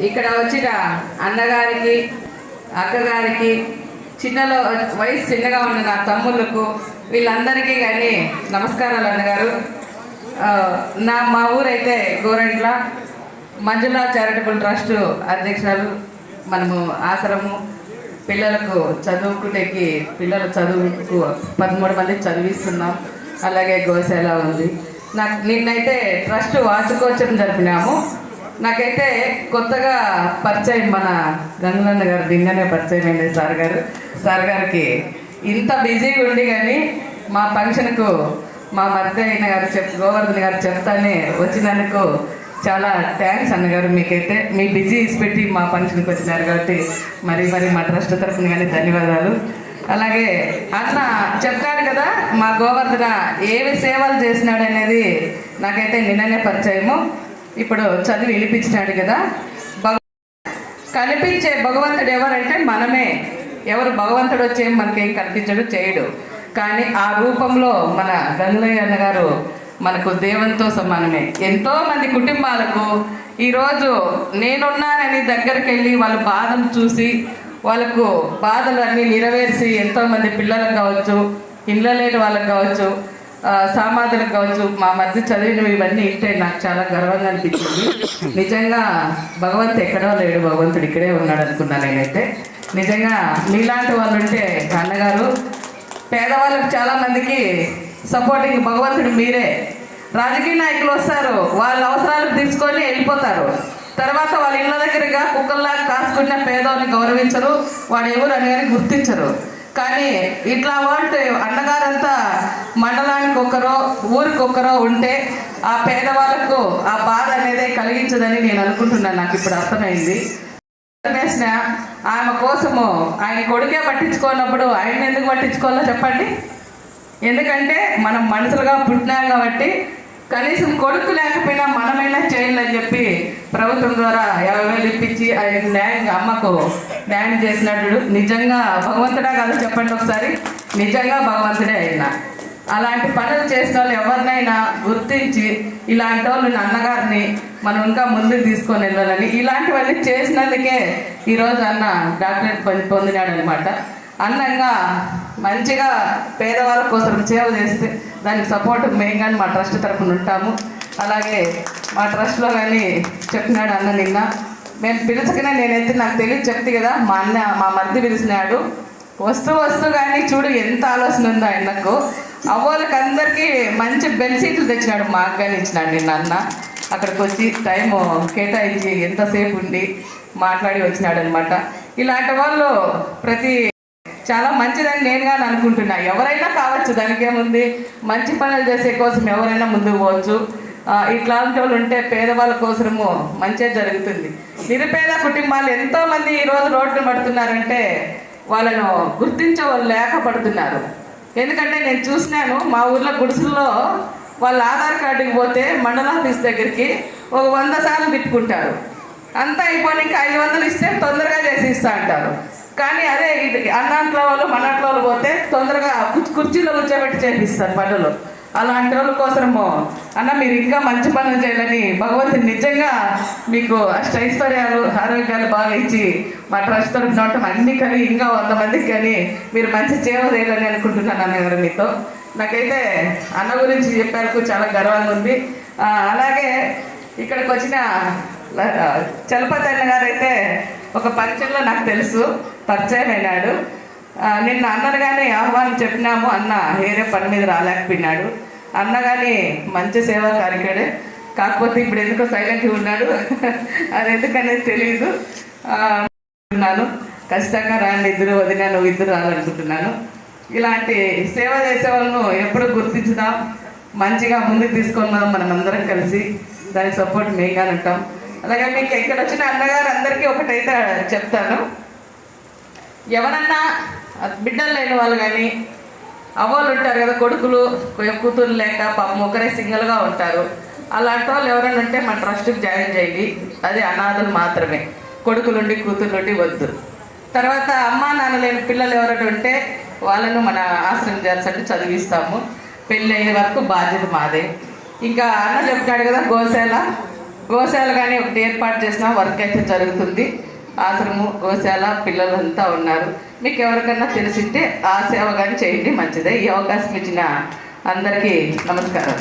ఇక్కడ వచ్చిన అన్నగారికి అక్కగారికి చిన్నలో వయసు చిన్నగా ఉన్న నా తమ్ముళ్ళకు వీళ్ళందరికీ కానీ నమస్కారాలు అన్నగారు. నా మా ఊరైతే గోరంట్ల మంజులా చారిటబుల్ ట్రస్ట్ అధ్యక్షురాలు. మనము ఆసరము పిల్లలకు చదువుకునేకి పిల్లల చదువుకు పదమూడు మంది చదివిస్తున్నాం. అలాగే గోశాల ఉంది. నాకు నిన్నైతే ట్రస్ట్ వార్షికోత్సవం జరిపినాము. నాకైతే కొత్తగా పరిచయం మన గంగులన్న గారు నిన్ననే పరిచయం అయింది సార్ గారు. సార్ గారికి ఇంత బిజీగా ఉండి కానీ మా ఫంక్షన్కు మా మధ్య అయిన గారు చెప్ గోవర్ధన్ గారు చెప్తానే వచ్చినందుకు చాలా థ్యాంక్స్ అన్నగారు. మీకైతే మీ బిజీ పెట్టి మా ఫంక్షన్కి వచ్చినారు కాబట్టి మరి మరి మా ట్రస్ట్ తరఫున కానీ ధన్యవాదాలు. అలాగే అన్న చెప్తాడు కదా మా గోవర్ధన ఏవి సేవలు చేసినాడు అనేది నాకైతే నిన్ననే పరిచయము. ఇప్పుడు చదివి వినిపించినాడు కదా. భగ కనిపించే భగవంతుడు ఎవరంటే మనమే. ఎవరు భగవంతుడు వచ్చి మనకేం కనిపించడు చేయడు. కానీ ఆ రూపంలో మన గంగులయ్య అన్నగారు మనకు దేవునితో సమానమే. ఎంతో మంది కుటుంబాలకు ఈరోజు నేనున్నానని దగ్గరికి వెళ్ళి వాళ్ళ బాధను చూసి వాళ్ళకు బాధలు అన్నీ నెరవేర్చి ఎంతో మంది పిల్లలకు కావచ్చు ఇళ్ళ లేని వాళ్ళకి కావచ్చు ఆ, సామాధులకు కావచ్చు మా మధ్య చదివినవి ఇవన్నీ ఇంటే నాకు చాలా గర్వంగా అనిపించింది. నిజంగా భగవంతు ఎక్కడో లేడు భగవంతుడు ఇక్కడే ఉన్నాడు అనుకున్నాను నేనైతే. నిజంగా మీలాంటి వాళ్ళు ఉంటే అన్నగారు పేదవాళ్ళకి చాలామందికి సపోర్టింగ్ భగవంతుడు మీరే. రాజకీయ నాయకులు వస్తారు వాళ్ళ అవసరాలు తీసుకొని వెళ్ళిపోతారు. తర్వాత వాళ్ళ ఇళ్ళ దగ్గరగా కుక్కల్లా కాసుకున్న పేదవాళ్ళని గౌరవించరు వాడు ఎవరు అనేది గుర్తించరు. కానీ ఇట్లా వాళ్ళు అన్నగారంతా మండలానికి ఒకరో ఊరికి ఒకరో ఉంటే ఆ పేదవాళ్ళకు ఆ బాధ అనేది కలిగించదని నేను అనుకుంటున్నాను. నాకు ఇప్పుడు అర్థమైంది. వేసిన ఆమె కోసము ఆయన కొడుకే పట్టించుకోనప్పుడు ఆయన ఎందుకు పట్టించుకోవాలో చెప్పండి. ఎందుకంటే మనం మనుషులుగా పుట్టినాం కాబట్టి కనీసం కొడుకు లేకపోయినా మనమైనా చేయాలని చెప్పి ప్రభుత్వం ద్వారా యాభై వేలు ఇప్పించి ఆయన న్యాయంగా అమ్మకు న్యాయం చేసినట్టు నిజంగా భగవంతుడా కాదు చెప్పండి ఒకసారి. నిజంగా భగవంతుడే అయినా. అలాంటి పనులు చేసిన వాళ్ళు ఎవరినైనా గుర్తించి ఇలాంటి వాళ్ళు అన్నగారిని మనం ఇంకా ముందుకు తీసుకొని వెళ్ళాలని ఇలాంటివన్నీ చేసినందుకే ఈరోజు అన్న డాక్టరేట్ పొంది పొందినాడు అనమాట అందంగా మంచిగా పేదవాళ్ళ కోసం సేవ చేస్తే దానికి సపోర్ట్ మేము కానీ మా ట్రస్ట్ తరఫున ఉంటాము. అలాగే మా ట్రస్ట్లో కానీ చెప్పినాడు అన్న నిన్న. మేము పిలుచుకునే నేనైతే నాకు తెలియదు చెప్తే కదా మా అన్న మా మరిది పిలిచినాడు. వస్తూ వస్తూ కానీ చూడు ఎంత ఆలోచన ఉందో ఆయనకు. అవ్వలకి అందరికీ మంచి బెనిఫిట్లు తెచ్చినాడు మాకు కానీ ఇచ్చినాడు నిన్న అన్న. అక్కడికి వచ్చి టైం కేటాయించి ఎంతసేపు ఉండి మాట్లాడి వచ్చినాడు అనమాట ఇలాంటి వాళ్ళు ప్రతి చాలా మంచిదని నేను కానీ అనుకుంటున్నా. ఎవరైనా కావచ్చు దానికి ఏముంది మంచి పనులు చేసే కోసం ఎవరైనా ముందుకు పోవచ్చు. ఇట్లాంటి వాళ్ళు ఉంటే పేదవాళ్ళ కోసము మంచిగా జరుగుతుంది. నిరుపేద కుటుంబాలు ఎంతోమంది ఈరోజు ఈ రోడ్లు పడుతున్నారంటే వాళ్ళను గుర్తించే వాళ్ళు లేక పడుతున్నారు ఎందుకంటే నేను చూసినాను మా ఊర్లో గుడిసెల్లో వాళ్ళ ఆధార్ కార్డుకి పోతే మండల ఆఫీస్ దగ్గరికి ఒక వంద సార్లు తిప్పుకుంటారు. అంతా అయిపోయి ఇంకా ఐదు వందలు ఇస్తే తొందరగా చేసి ఇస్తా అంటారు. కానీ అదే ఇది అన్నాంట్లో వాళ్ళు మనాట్లో వాళ్ళు పోతే తొందరగా కుర్చీలో కూర్చోబెట్టి చేపిస్తారు పనులు. అలాంటి వాళ్ళ కోసము. అన్న మీరు ఇంకా మంచి పనులు చేయాలని భగవంతుని నిజంగా మీకు అష్టైశ్వర్యాలు ఆరోగ్యాలు బాగా ఇచ్చి మా ట్రస్ట్ తరఫున ఉండటం అన్ని కానీ ఇంకా వంద మందికి కానీ మీరు మంచి సేవ చేయాలని అనుకుంటున్నాను అన్నగారు మీతో. నాకైతే అన్న గురించి చెప్పారు చాలా గర్వంగా ఉంది. అలాగే ఇక్కడికి వచ్చిన ల- చలపతి అన్న గారు అయితే ఒక పరిచయంలో నాకు తెలుసు పరిచయం అయినాడు. నిన్న అన్నగానే కానీ ఆహ్వానం చెప్పినాము అన్న వేరే పని మీద రాలేకపోయినాడు. అన్న కానీ మంచి సేవా కార్యకుడే కాకపోతే ఇప్పుడు ఎందుకో సైలెంట్గా ఉన్నాడు. అది ఎందుకనేది తెలియదు అనుకుంటున్నాను ఖచ్చితంగా రాండి ఇద్దరు వదిన నువ్వు ఇద్దరు రావాలనుకుంటున్నాను. ఇలాంటి సేవ చేసే వాళ్ళను ఎప్పుడు గుర్తించుదాం. మంచిగా ముందుకు తీసుకున్నాం మనం అందరం కలిసి. దానికి సపోర్ట్ మేంగా ఉంటాం అలాగే మీకు ఇక్కడ వచ్చిన అన్నగారు అందరికీ ఒకటైతే చెప్తాను. ఎవరన్నా బిడ్డలు లేని వాళ్ళు కానీ అవ్వలు ఉంటారు కదా కొడుకులు కూతురు లేక పాపం ఒకరే సింగిల్గా ఉంటారు. అలాంటి వాళ్ళు ఎవరైనా ఉంటే మన ట్రస్ట్కి జాయిన్ చేయండి. అది అనాథలు మాత్రమే. కొడుకులుండి కూతురుండి వద్దు. తర్వాత అమ్మా నాన్న లేని పిల్లలు ఎవరైనా ఉంటే వాళ్ళను మన ఆశ్రమం చేసినట్టు చదివిస్తాము. పెళ్ళి అయ్యే వరకు బాధ్యత మాదే. ఇంకా అన్న చెప్తాడు కదా గోశాల. గోశాల కానీ ఒకటి ఏర్పాటు చేసిన వర్క్ అయితే జరుగుతుంది. ఆశ్రమం గోశాల పిల్లలంతా ఉన్నారు. మీకు ఎవరికన్నా తెలిసింటే ఆ సేవ కానీ చేయండి మంచిదే. ఈ అవకాశం ఇచ్చిన అందరికీ నమస్కారం